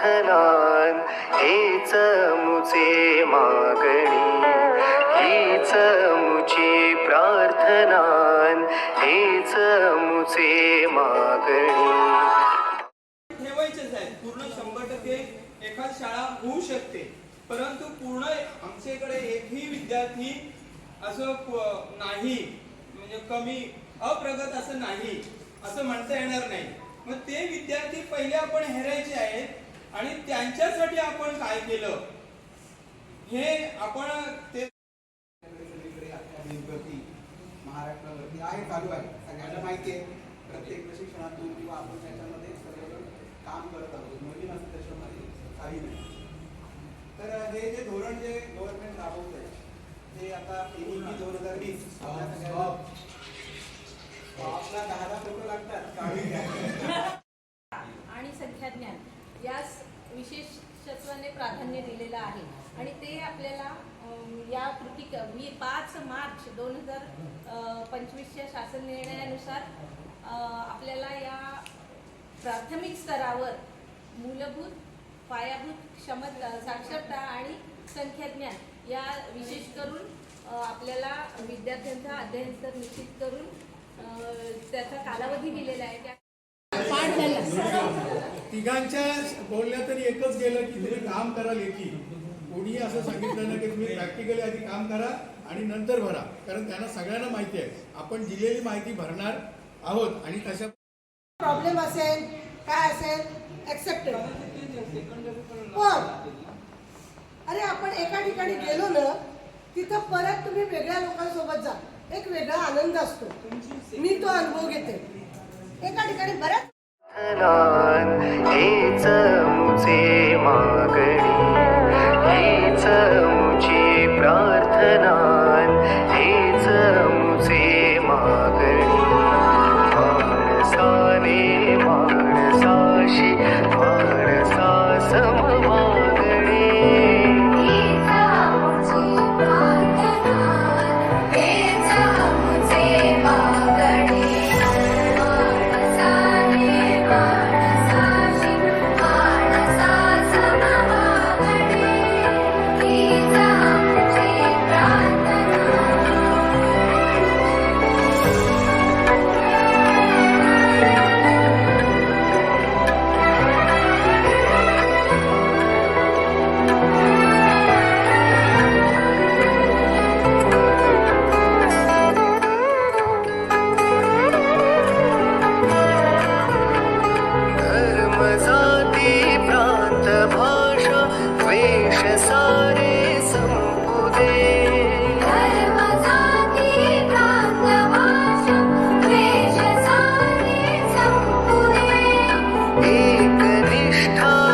प्रार्थनान हेच मुचे मागणी हीच मुची प्रार्थनान हेच मुचे मागणी. ठेवायचेच आहे पूर्ण शंभर टक्के एखाद शाळा होऊ शकते. परंतु पूर्ण आमच्याकडे एकही विद्यार्थी असं नाही म्हणजे कमी अप्रगत असं नाही असं म्हणता येणार नाही. मग ते विद्यार्थी पहिले आपण हेरायचे आहेत. आणि त्यांच्यासाठी आपण काय केलं? हे आपण ते महाराष्ट्रावरती आहे चालू आहे. सगळ्यांना माहिती आहे. प्रत्येक प्रशिक्षणातून किंवा आपण त्याच्यामध्ये सगळेजण काम करत आहोत. नवीन असं त्याच्यामध्ये काही नाही. तर हे जे धोरण जे गव्हर्नमेंट राबवत आहे ते आता एनईपी दोन हजार वीस. आपला दहा लाख रुपये लागतात काढून घ्या आणि संख्याज्ञान यास विशेषत्वाने प्राधान्य दिलेलं आहे. आणि ते आपल्याला या कृती क- पाच मार्च दोन हजार पंचवीसच्या शासन निर्णयानुसार आपल्याला या प्राथमिक स्तरावर मूलभूत पायाभूत क्षमता साक्षरता आणि संख्याज्ञान या विशेष करून आपल्याला विद्यार्थ्यांचा अध्ययन स्तर निश्चित करून त्याचा कालावधी दिलेला आहे. त्या तिघांच्या बोलण्यात तरी एकच गेलं की तुम्ही काम कराल एकी कोणी असं सांगितलं ना की तुम्ही प्रॅक्टिकली आधी काम करा आणि नंतर भरा. कारण त्यांना सगळ्यांना माहिती आहे. आपण दिलेली माहिती भरणार आहोत आणि तशा प्रॉब्लेम असेल काय असेल एक्सेप्टेड पण अरे आपण एका ठिकाणी गेलो ना तिथं परत तुम्ही वेगळ्या लोकांसोबत जा. एक वेगळा आनंद असतो. मी तो अनुभव घेते. एका ठिकाणी बऱ्याच हेच 你是他。